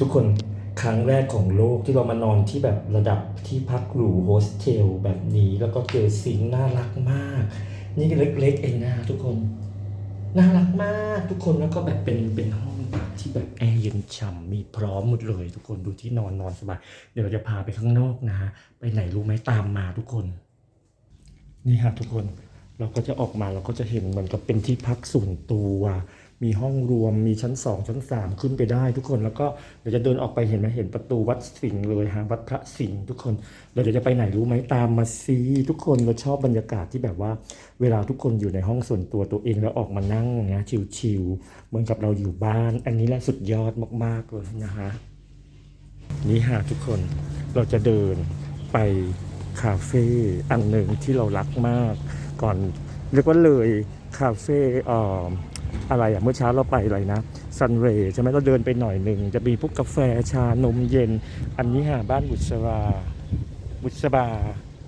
ทุกคนครั้งแรกของโลกที่เรามานอนที่แบบระดับที่พักหรูโฮสเทลแบบนี้แล้วก็เจอซิงน่ารักมาก นี่ก็เล็กๆเองนะทุกคน น่ารักมากทุกคนแล้วก็แบบเป็นเป็นห้องที่แบบแอร์เย็นฉ่ำมีพร้อมหมดเลย ทุกคนดูที่นอนนอนสบายเดี๋ยวจะพาไปข้างนอกนะไปไหนรู้ไหมตามมาทุกคน นี่ฮะทุกคนเราก็จะออกมาเราก็จะเห็นเหมือนกับเป็นที่พักส่วนตัว มีห้องรวมมีชั้นสองชั้นสามขึ้นไปได้ทุกคนแล้วก็เดี๋ยวจะเดินออกไปเห็นไหมเห็นประตูวัดสิงห์เลยฮะวัดพระสิงห์ทุกคนเดี๋ยวจะไปไหนรู้ไหมตามมาซีทุกคนเราชอบบรรยากาศที่แบบว่า เวลาทุกคนอยู่ในห้องส่วนตัวตัวเองแล้วออกมานั่งนะชิลๆเหมือนกับเราอยู่บ้าน อันนี้แหละสุดยอดมากๆเลยนะฮะนี่ฮะทุกคนเราจะเดินไปคาเฟ่อันหนึ่งที่เรารักมาก ก่อนเรียกว่าเลยคาเฟ่อ่อ อะไรอะเมื่อเช้าเราไปอะไรนะซันเรย์ใช่ไหมเราเดินไปหน่อยหนึ่ง จะมีพวกกาแฟชานมเย็น อันนี้ฮะบ้านบุษราบุษบา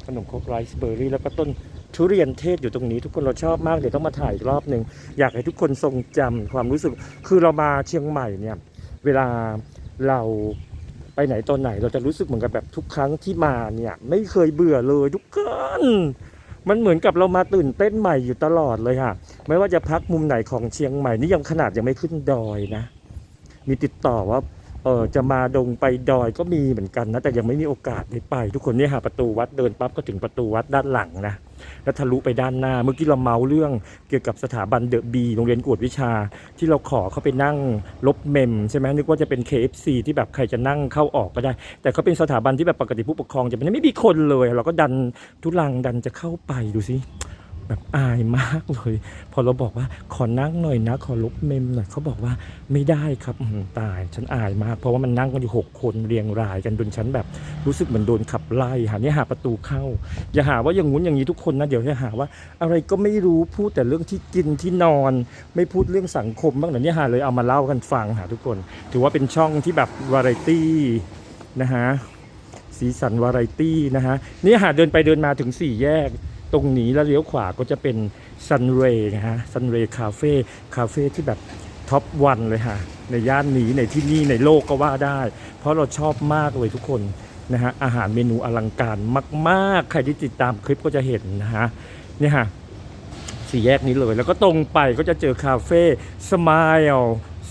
ขนมครกไรซ์เบอร์รี่แล้วก็ต้นทุเรียนเทศอยู่ตรงนี้ทุกคนเราชอบมากเดี๋ยวต้องมาถ่ายอีกรอบหนึ่งอยากให้ทุกคนทรงจำความรู้สึก คือเรามาเชียงใหม่เนี่ยเวลาเราไปไหนตอนไหน เราจะรู้สึกเหมือนกับแบบทุกครั้งที่มาเนี่ยไม่เคยเบื่อเลยทุกคน มันเหมือนกับเรามาตื่นเต้นใหม่อยู่ตลอดเลยค่ะ ไม่ว่าจะพักมุมไหนของเชียงใหม่นี่ยังขนาดยังไม่ขึ้นดอยนะ มีติดต่อว่าเออจะมาดงไปดอยก็มีเหมือนกันนะ แต่ยังไม่มีโอกาสได้ไป ทุกคนเนี่ยหาประตูวัดเดินปั๊บก็ถึงประตูวัดด้านหลังนะ แล้วทะลุไปด้านหน้า เมื่อกี้เราเมาเรื่องเกี่ยวกับสถาบันเดอะบีโรงเรียนกวดวิชา ที่เราขอเขาไปนั่งลบเมมใช่ไหมนึกว่าจะเป็น KFC ที่แบบใครจะนั่งเข้าออกก็ได้ แต่เขาเป็นสถาบันที่แบบปกติผู้ปกครองจะไม่มีคนเลย เราก็ดันทุลังดันจะเข้าไปดูสิ แบบอายมากเลย พอเราบอกว่าขอนั่งหน่อยนะ ขอลบเมมหน่อยเขาบอกว่าไม่ได้ครับตาย ฉันอายมาก เพราะว่ามันนั่งกันอยู่หกคนเรียงรายกันจนฉันแบบรู้สึกเหมือนโดนขับไล่หาเนี่ยหาประตูเข้า อย่าหาว่าอย่างงู้นอย่างนี้ทุกคนนะเดี๋ยวจะหาว่า อะไรก็ไม่รู้พูดแต่เรื่องที่กินที่นอน ไม่พูดเรื่องสังคมบ้างเหรอเนี่ยหาเลยเอามาเล่ากันฟังหาทุกคน ถือว่าเป็นช่องที่แบบวาไรตี้นะฮะสีสันวาไรตี้นะฮะนี่หาเดินไปเดินมาถึงสี่แยก ตรงนี้แล้วเลี้ยวขวาก็จะเป็นซันเรย์นะฮะซันเรย์คาเฟ่คาเฟ่ที่แบบท็อปวันเลยฮะในย่านนี้ในที่นี่ในโลกก็ว่าได้ เพราะเราชอบมากเลยทุกคนนะฮะอาหารเมนูอลังการมาก ๆ ใครที่ติดตามคลิปก็จะเห็นนะฮะเนี่ยฮะสี่แยกนี้เลย แล้วก็ตรงไปก็จะเจอคาเฟ่สม l ล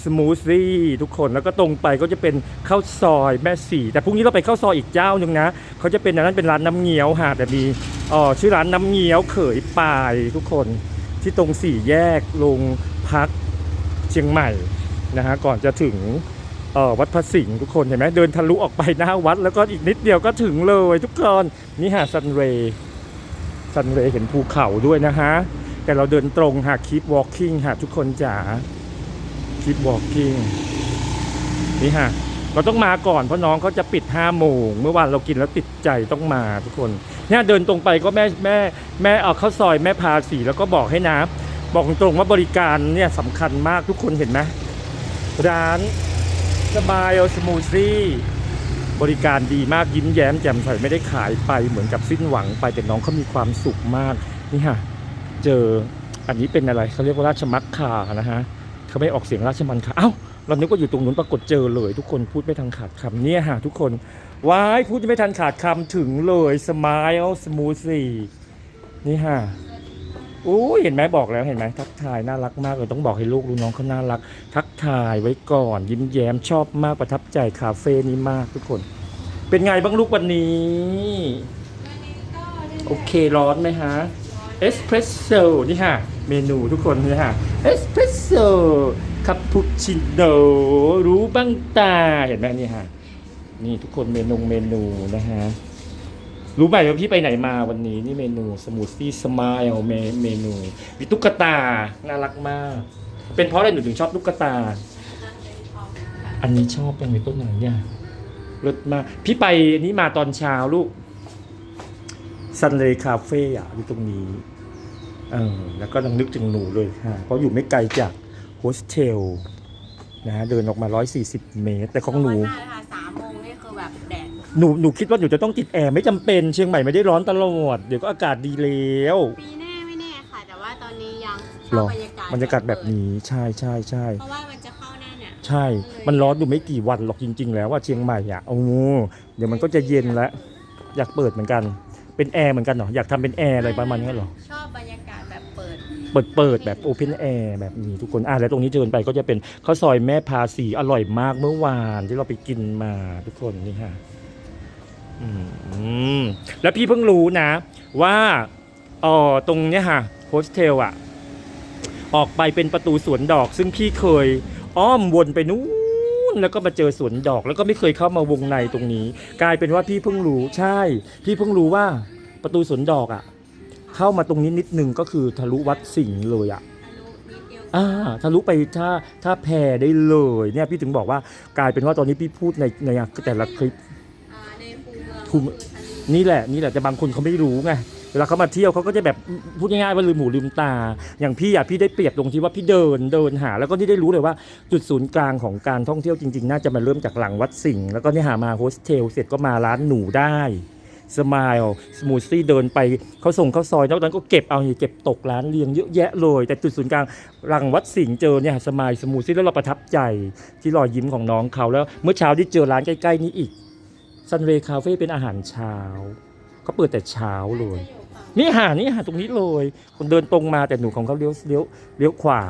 สมูทซี่ทุกคนแล้วก็ตรงไปก็จะเป็นข้าวซอยแม่สี่แต่พรุ่งนี้เราไปข้าวซอยอีกเจ้าหนึ่งนะเขาจะเป็นอันนั้นเป็นร้านน้ำเงี้ยวฮะแต่มีอ๋อชื่อร้านน้ำเงี้ยวเขยปายทุกคนที่ตรงสี่แยกลงพักเชียงใหม่นะฮะก่อนจะถึงอ่อวัดพระสิงห์ทุกคนเห็นไหมเดินทะลุออกไปหน้าวัด แล้วก็อีกนิดเดียวก็ถึงเลยทุกคนนี่ฮะซันเรย์ซันเรย์เห็นภูเขาด้วยนะฮะแต่เราเดินตรงหากคีบ walking หาทุกคนจ๋า คีบ walking นี่ฮะเราต้องมาก่อนเพราะน้องเขาจะปิด5โมงเมื่อวานเรากินแล้วติดใจต้องมาทุกคนเนี่ยเดินตรงไปก็แม่แม่แม่เอาข้าวซอยแม่พาสีแล้วก็บอกให้นะบอกตรงว่าบริการเนี่ยสำคัญมากทุกคนเห็นไหมร้านสบายสมูทซี่บริการดีมากยิ้มแย้มแจ่มใสไม่ได้ขายไปเหมือนกับสิ้นหวังไปแต่น้องเขามีความสุขมากนี่ฮะเจออันนี้เป็นอะไรเขาเรียกว่าราชมักคานะฮะ เขาไม่ออกเสียงราชมันคาเอ้า เรานึกว่าอยู่ตรงนู้นปรากฏเจอเลย ทุกคนพูดไม่ทันขาดคำเนี่ยฮะทุกคนว้ายพูดไม่ทันขาดคำถึงเลยสมายสมูทซี่นี่ฮะอู้ยเห็นไหมบอกแล้วเห็นไหมทักทายน่ารักมากเลยต้องบอกให้ลูกรู้น้องเขาน่ารัก ทักทายไว้ก่อน ยิ้มแย้มชอบมากประทับใจคาเฟ่นี้มากทุกคน เป็นไงบ้างลูกวันนี้ โอเคร้อนไหมฮะเอสเพรสโซ่นี่ฮะ เมนูทุกคนนี่ฮะเอสเพรสโซ่คาปูชิโน่รู้บ้างตาเห็นไหมนี่ฮะนี่ทุกคนเมนูเมนูนะฮะรู้ไหมว่าพี่ไปไหนมาวันนี้นี่เมนูสมูทตี้สมายเมเมนูมีตุ๊กตาน่ารักมาก เป็นเพราะอะไรหนูถึงชอบตุ๊กตา อันนี้ชอบยังไงต้นไหนเนี่ยรสมาพี่ไปนี่มาตอนเช้าลูกซันเลย์คาเฟ่อะอยู่ตรงนี้ เออแล้วก็นังนึกถึงหนูเลยค่ะ เพราะอยู่ไม่ไกลจากโฮสเทลนะฮะเดินออกมา 140 เมตร แต่ของหนูเพราะว่าถ้าสามโมงนี่คือแบบแดดหนูหนูคิดว่าหนูจะต้องติดแอร์ไม่จำเป็นเชียงใหม่ไม่ได้ร้อนตลอด เดี๋ยวก็อากาศดีแล้ว ปีหน้าไม่แน่ค่ะ แต่ว่าตอนนี้ยังชหรออบบรรยากาศบรรยากาศแบบนี้ใช่ใช่ใช่ เพราะว่ามันจะเข้าหน้าหนาวใช่ มันร้อนอยู่ไม่กี่วันหรอกจริง ๆ แล้วว่าเชียงใหม่อะโอ้โหเดี๋ยวมันก็จะเย็นแล้ว อยากเปิดเหมือนกัน เป็นแอร์เหมือนกันเหรอ อยากทำเป็นแอร์อะไรประมาณนี้เหรอ ชอบ เปิดเปิดแบบโอเพนแอร์แบบนี้ทุกคนอะแล้วตรงนี้เดินไปก็จะเป็นข้าวซอยแม่พาสีอร่อยมากเมื่อวานที่เราไปกินมาทุกคนนี่ค่ะอืมแล้วพี่เพิ่งรู้นะ ว่าอ๋อตรงเนี้ยค่ะโฮสเทลอะ ออกไปเป็นประตูสวนดอก ซึ่งพี่เคยอ้อมวนไปนู้นแล้วก็มาเจอสวนดอก แล้วก็ไม่เคยเข้ามาวงในตรงนี้ กลายเป็นว่าพี่เพิ่งรู้ใช่ พี่เพิ่งรู้ว่าประตูสวนดอกอะ เข้ามาตรงนี้นิดนึงก็คือทะลุวัดสิงห์เลยอะทะลุนิดเดียวอ่าทะลุไปท่าท่าแพได้เลยเนี่ยพี่ถึงบอกว่ากลายเป็นว่าตอนนี้พี่พูดในในแต่ละคลิปอ่าในคูเมืองคูเมืองคือทะเลนี่แหละนี่แหละแต่บางคนเขาไม่รู้ไงเวลาเขามาเที่ยวเขาก็จะแบบพูดง่ายๆว่าลืมหูลืมตา อย่างพี่อะพี่ได้เปรียบตรงที่ว่าพี่เดินเดินหา แล้วก็ที่ได้รู้เลยว่าจุดศูนย์กลางของการท่องเที่ยวจริงๆ น่าจะมาเริ่มจากหลังวัดสิงห์แล้วก็เนี่ยหามาโฮสเทลเสร็จก็มาร้านหนูได้ สมายสมูทซี่เดินไปเขาส่งเข้าซอยแล้วตอนนั้นก็เก็บเอาเก็บตกร้านเรียงเยอะแยะเลย แต่จุดศูนย์กลางหลังวัดสิงห์เจอเนี่ยสมายสมูทซี่แล้วเราประทับใจที่รอยยิ้มของน้องเขาแล้วเมื่อเช้าที่เจอร้านใกล้ ๆ นี้อีกซันเรย์คาเฟ่เป็นอาหารเช้าเขาเปิดแต่เช้าเลย นี่หานี่หาตรงนี้เลยคนเดินตรงมาแต่หนูของเขาเลี้ยวเลี้ยวเลี้ยวขวา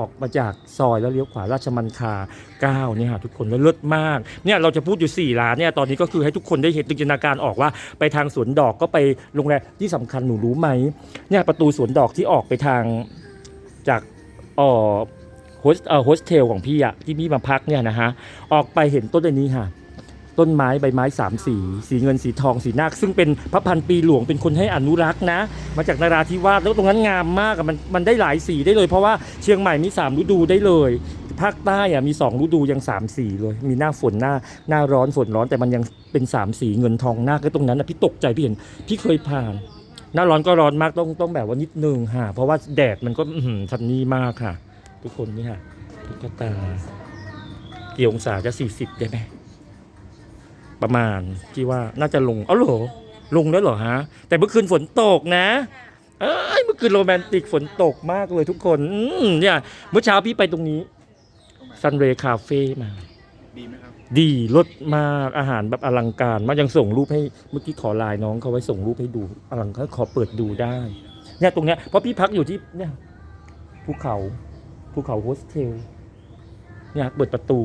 ออกมาจากซอยแล้วเลี้ยวขวาราชมันคา9เนี่ยฮะทุกคนแล้วเลิศมากเนี่ยเราจะพูดอยู่สี่ร้านเนี่ยตอนนี้ก็คือให้ทุกคนได้เห็นจินตนาการออกว่า ไปทางสวนดอกก็ไปโรงแรมที่สำคัญหนูรู้ไหมเนี่ยประตูสวนดอกที่ออกไปทางจากอ่อโฮสเออโฮสเทลของพี่อะที่พี่มาพักเนี่ยนะฮะออกไปเห็นต้นอันนี้ค่ะ ต้นไม้ใบไม้สามสี สีเงินสีทองสีนาคซึ่งเป็นพระพันปีหลวงเป็นคนให้อนุรักษ์นะ มาจากนาราธิวาสแล้วตรงนั้นงามมากมันมันได้หลายสีได้เลย เพราะว่าเชียงใหม่มีสามฤดูได้เลย ภาคใต้อะมีสองฤดูยังสามสีเลย มีหน้าฝนหน้าหน้าร้อนฝนร้อนแต่มันยังเป็นสามสีเงินทองนาคก็ตรงนั้นนะพี่ตกใจพี่เห็นพี่เคยผ่าน หน้าร้อนก็ร้อนมากต้องต้องแบบว่านิดนึงค่ะ เพราะว่าแดดมันก็ทันนี่มากค่ะ ทุกคนนี่ค่ะตุ๊กตากี่องศาจะสี่สิบได้ไหม ประมาณที่ว่าน่าจะลงเอาเหรอลงแล้วเหรอฮะ แต่เมื่อคืนฝนตกนะเอ้ยเมื่อคืนโรแมนติกฝนตกมากเลยทุกคนอืมเนี่ยเมื่อเช้าพี่ไปตรงนี้ซันเรย์คาเฟ่มา ดีไหมครับดีรสมากอาหารแบบอลังการมากยังส่งรูปให้เมื่อกี้ขอไลน์น้องเขาไว้ส่งรูปให้ดูอลังการขอเปิดดูได้เนี่ยตรงเนี้ยเพราะพี่พักอยู่ที่เนี่ยภูเขาภูเขาโฮสเทลเนี่ยเปิดประตู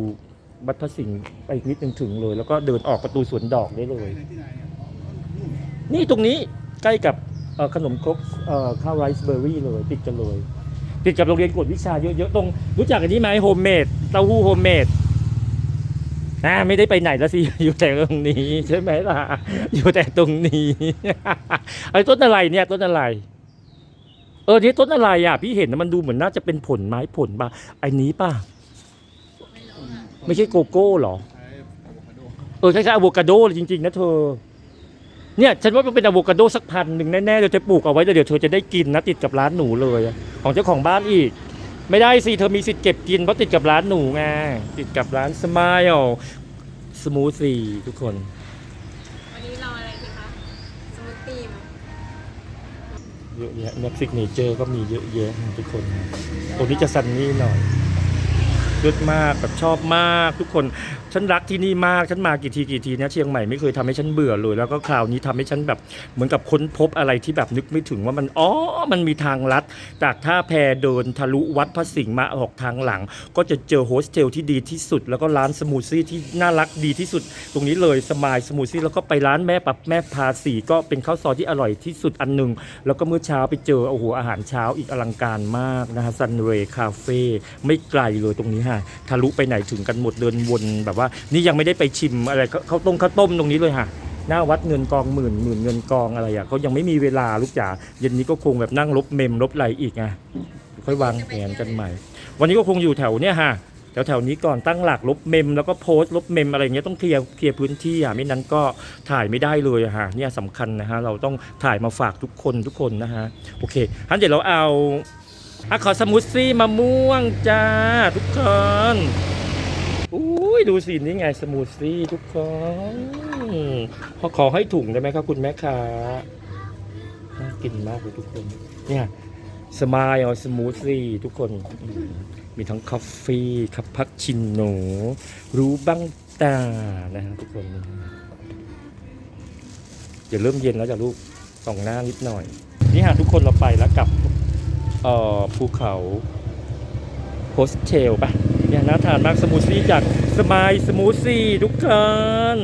บัตรพระสิงห์ไปอีกนิดนึงถึงเลย แล้วก็เดินออกประตูสวนดอกได้เลย นี่ตรงนี้ใกล้กับเอ่อขนมครกเอ่อข้าวไรซ์เบอร์รี่เลยติดกันเลยติดกับโรงเรียนกวดวิชาเยอะๆตรงรู้จักอันนี้ไหมโฮมเมดเต้าหู้โฮมเมดอ่าไม่ได้ไปไหนแล้วสิ อยู่แต่ตรงนี้ ใช่ไหมล่ะ อยู่แต่ตรงนี้ไอ้ต้นอะไรเนี่ย ต้นอะไร เออนี่ต้นอะไรอะ พี่เห็นนะมันดูเหมือนน่าจะเป็นผลไม้ผลป่ะไอ้นี้ป่ะ ไม่ใช่โกโก้เหรอใช้อะโวคาโดเออคล้ายๆอะโวคาโดเลยจริง ๆ นะเธอ เนี่ย ฉันว่ามันเป็นอะโวคาโดสักพันหนึ่งแน่ๆเดี๋ยวจะปลูกเอาไว้แล้วเดี๋ยวเธอจะได้กินนะติดกับร้านหนูเลยอะของเจ้าของบ้านอีก ไม่ได้สิเธอมีสิทธิ์เก็บกินเพราะติดกับร้านหนูไงติดกับร้านสมายสมูทซี่ทุกคน วันนี้เราอะไรดีคะสมูทตี้มั้ยเยอะแยะเนี่ยซิกเนเจอร์ก็มีเยอะแยะทุกคนตรงนี้จะซันนี่หน่อย เลิศมากแบบชอบมากทุกคน ฉันรักที่นี่มากฉันมากี่ทีกี่ทีนะเชียงใหม่ไม่เคยทำให้ฉันเบื่อเลย แล้วก็คราวนี้ทำให้ฉันแบบเหมือนกับค้นพบอะไรที่แบบนึกไม่ถึงว่ามันอ๋อมันมีทางลัด จากท่าแพเดินทะลุวัดพระสิงห์มาออกทางหลัง ก็จะเจอโฮสเทลที่ดีที่สุด แล้วก็ร้านสมูทซี่ที่น่ารักดีที่สุด ตรงนี้เลยสมายสมูทซี่แล้วก็ไปร้านแม่ปับแม่พาสีก็เป็นข้าวซอยที่อร่อยที่สุดอันหนึ่งแล้วก็เมื่อเช้าไปเจอโอ้โหอาหารเช้าอีกอลังการมากนะฮะซันเรย์คาเฟ่ไม่ไกลเลยตรงนี้ฮะทะลุไปไหนถึงกันหมดเดินวนแบบว่านี่ยังไม่ได้ไปชิมอะไรเขาเขาต้มข้าวต้มตรงนี้เลยฮะหน้าวัดเงินกองหมื่นหมื่นเงินกองอะไรอะเขายังไม่มีเวลาลูกจ๋าเย็นนี้ก็คงแบบนั่งลบเมมลบอะไรอีกไงค่อยวางแผนกันใหม่ วันนี้ก็คงอยู่แถวเนี้ยฮะแถวแถวนี้ก่อนตั้งหลักลบเมมแล้วก็โพสต์ลบเมมอะไรเงี้ยต้องเคลียร์เคลียร์พื้นที่อะไม่นั้นก็ถ่ายไม่ได้เลยฮะเนี่ยสำคัญนะฮะเราต้องถ่ายมาฝากทุกคนทุกคนนะฮะโอเคงั้นเดี๋ยวเราเอาอะขอสมูทซี่มะม่วงจ้าทุกคน ยดูสินี่ไงสมูทซี่ทุกคนขอขอให้ถุงได้ไหมครับคุณแม่ค้าน่ากินมากเลยทุกคน เนี่ยสมายอสมูทซี่ทุกคน มีทั้งคอฟฟี่คัพพัชชิโนรู้บ้างตานะฮะทุกคนเดี๋ยวเริ่มเย็นแล้วจ้ะลูกส่องหน้านิดหน่อย นี่ฮะทุกคนเราไปแล้วกับภูเขาโฮสเทลปะ น่าทานมากสมูทซี่จากสมายสมูทซี่ทุกคน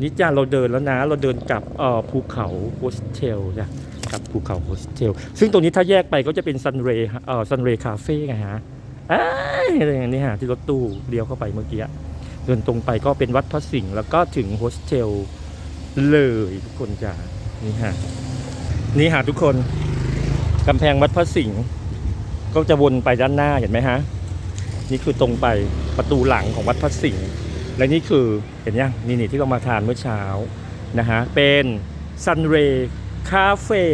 นี่จ้าเราเดินแล้วนะ เราเดินกลับเอ่อภูเขาโฮสเทลจ้ะกับภูเขาโฮสเทลซึ่งตรงนี้ถ้าแยกไปก็จะเป็นซันเรย์เอ่อซันเรย์คาเฟ่ไงฮะอ้ยอะไรอย่างนี้ฮะที่รถตู้เลี้ยวเข้าไปเมื่อกี้เดินตรงไปก็เป็นวัดพระสิงห์แล้วก็ถึงโฮสเทลเลยทุกคนจ้านี่ฮะนี่ฮะทุกคนกำแพงวัดพระสิงห์ก็จะวนไปด้านหน้าเห็นไหมฮะ นี่คือตรงไปประตูหลังของวัดพระสิงห์และนี่คือเห็นยังนี่นี่ที่เรามาทานเมื่อเช้านะฮะเป็นซันเรย์คาเฟ่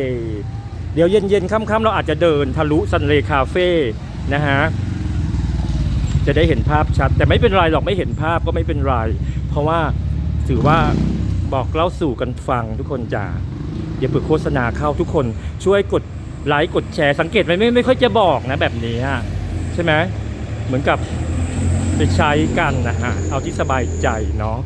เดี๋ยวเย็นๆค่ำๆเราอาจจะเดินทะลุซันเรย์คาเฟ่นะฮะจะได้เห็นภาพชัด แต่ไม่เป็นไรหรอกไม่เห็นภาพก็ไม่เป็นไร เพราะว่าถือว่าบอกเล่าสู่กันฟังทุกคนจ้าอย่าเปิดโฆษณาเข้าทุกคนช่วยกดไลค์กดแชร์สังเกตไหมไม่ไม่ค่อยจะบอกนะแบบนี้ใช่ไหม เหมือนกับไปใช้กันนะฮะ เอาที่สบายใจเนาะ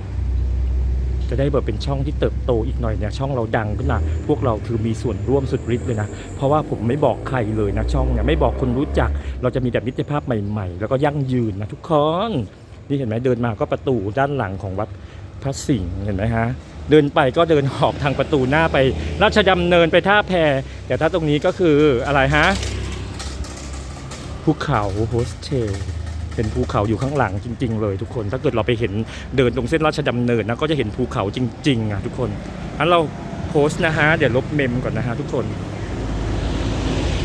จะได้แบบเป็นช่องที่เติบโตอีกหน่อยเนี่ยช่องเราดังขึ้นมาพวกเราคือมีส่วนร่วมสุดฤทธิ์เลยนะ เพราะว่าผมไม่บอกใครเลยนะช่องเนี่ยไม่บอกคนรู้จัก เราจะมีแต่มิตรภาพใหม่ๆ แล้วก็ยั่งยืนนะทุกคนนี่เห็นไหมเดินมาก็ประตูด้านหลังของวัดพระสิงห์เห็นไหมฮะเดินไปก็เดินออกทางประตูหน้าไปราชดำเนินไปท่าแพแต่ถ้าตรงนี้ก็คืออะไรฮะภูเขาโฮสเทล เป็นภูเขาอยู่ข้างหลังจริง ๆ เลยทุกคน ถ้าเกิดเราไปเห็นเดินตรงเส้นราชดำเนินนะก็จะเห็นภูเขาจริงๆอะทุกคนอันเราโพสต์นะฮะเดี๋ยวลบเมมก่อนนะฮะทุกคน